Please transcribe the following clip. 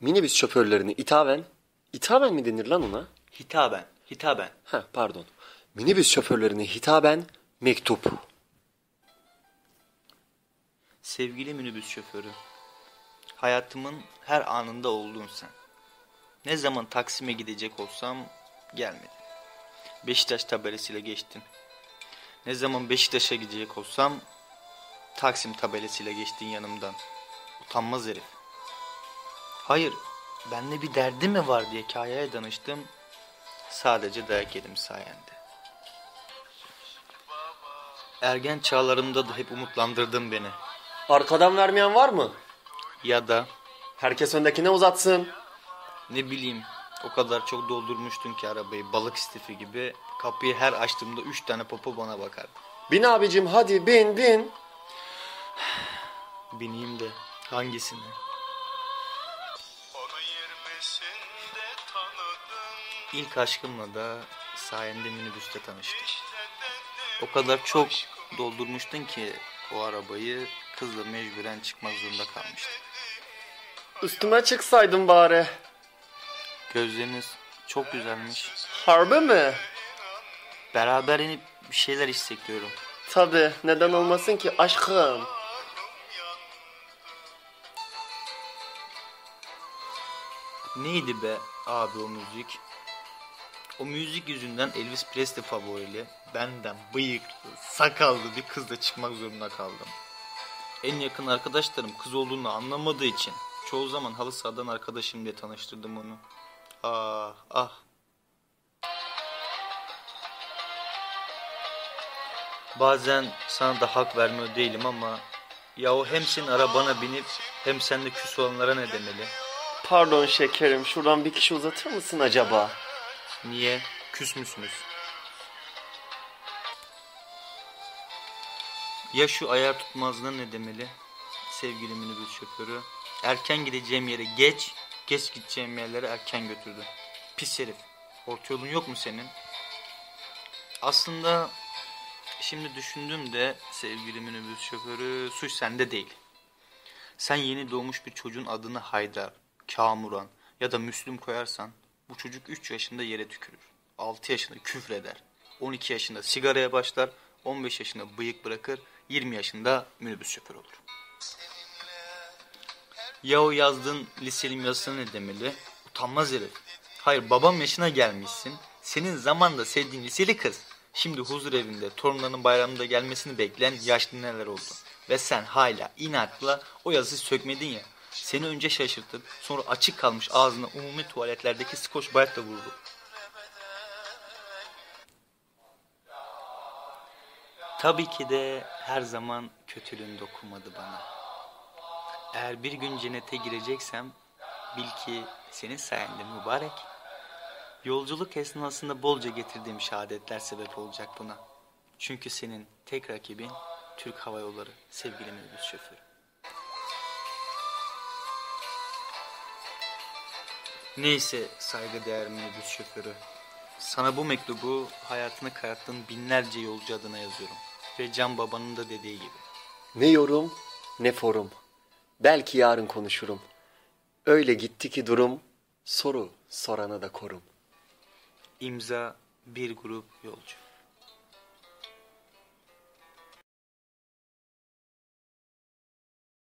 Minibüs şoförlerini itaben, itaben mi denir lan ona? Hitaben, hitaben. Ha pardon. Minibüs şoförlerine hitaben mektup. Sevgili minibüs şoförü. Hayatımın her anında oldun sen. Ne zaman Taksim'e gidecek olsam gelmedin. Beşiktaş tabelasıyla geçtin. Ne zaman Beşiktaş'a gidecek olsam Taksim tabelasıyla geçtin yanımdan. Utanmaz herif. Hayır, bende bir derdi mi var diye Kaya'ya danıştım. Sadece dayak yedim sayende. Ergen çağlarımda da hep umutlandırdın beni. Arkadan vermeyen var mı? Ya da Herkes öndekine uzatsın. ne bileyim o kadar çok doldurmuştun ki arabayı balık istifi gibi. Kapıyı her açtığımda üç tane popo bana bakardı. Bin abicim hadi bin bin. Bineyim de hangisini? İlk aşkımla da sayende minibüste tanıştık. O kadar çok doldurmuştun ki o arabayı kızla mecburen çıkmak zorunda kalmıştık. Üstüme çıksaydın bari. Gözleriniz çok güzelmiş. Harbi mi? Beraber inip bir şeyler hissediyorum. Tabi neden olmasın ki aşkım. Neydi be abi o müzik? O müzik yüzünden Elvis Presley favorili, benden bıyıklı, sakallı bir kızla çıkmak zorunda kaldım. En yakın arkadaşlarım kız olduğunu anlamadığı için çoğu zaman halı sahadan arkadaşım diye tanıştırdım onu. Ah ah. Bazen sana da hak vermiyor değilim ama yahu hem senin arabana binip hem sen de küs olanlara ne demeli? Pardon şekerim şuradan bir kişi uzatır mısın acaba? Niye? Küs müsünüz? Ya şu ayar tutmazlığına ne demeli? Sevgili minibüs şoförü. Erken gideceğim yere geç, geç gideceğim yerlere erken götürdü. Pis herif. Orta yolun yok mu senin? Aslında şimdi düşündüğümde sevgili minibüs şoförü suç sende değil. Sen yeni doğmuş bir çocuğun adını Haydar, Kamuran ya da Müslüm koyarsan bu çocuk 3 yaşında yere tükürür. 6 yaşında küfreder. 12 yaşında sigaraya başlar. 15 yaşında bıyık bırakır. 20 yaşında minibüs şoförü olur. Ya o yazdığın liselim yazısına ne demeli? Utanmaz herif. Hayır babam yaşına gelmişsin. Senin zamanda sevdiğin liseli kız. Şimdi huzur evinde torunlarının bayramında gelmesini bekleyen yaşlı neler oldu. Ve sen hala inatla o yazıyı sökmedin ya. Seni önce şaşırtıp sonra açık kalmış ağzına umumi tuvaletlerdeki skoç bayatla vurdu. Tabii ki de her zaman kötülüğün dokunmadı bana. Eğer bir gün cennete gireceksem bil ki senin sayende mübarek. Yolculuk esnasında bolca getirdiğim şehadetler sebep olacak buna. Çünkü senin tek rakibin Türk Hava Yolları sevgili minibüs şoförü. Neyse saygıdeğer minibüs şoförü. Sana bu mektubu hayatını kararttığın binlerce yolcu adına yazıyorum. Ve Can Baba'nın da dediği gibi. Ne yorum ne forum. Belki yarın konuşurum. Öyle gitti ki durum. Soru sorana da korum. İmza bir grup yolcu.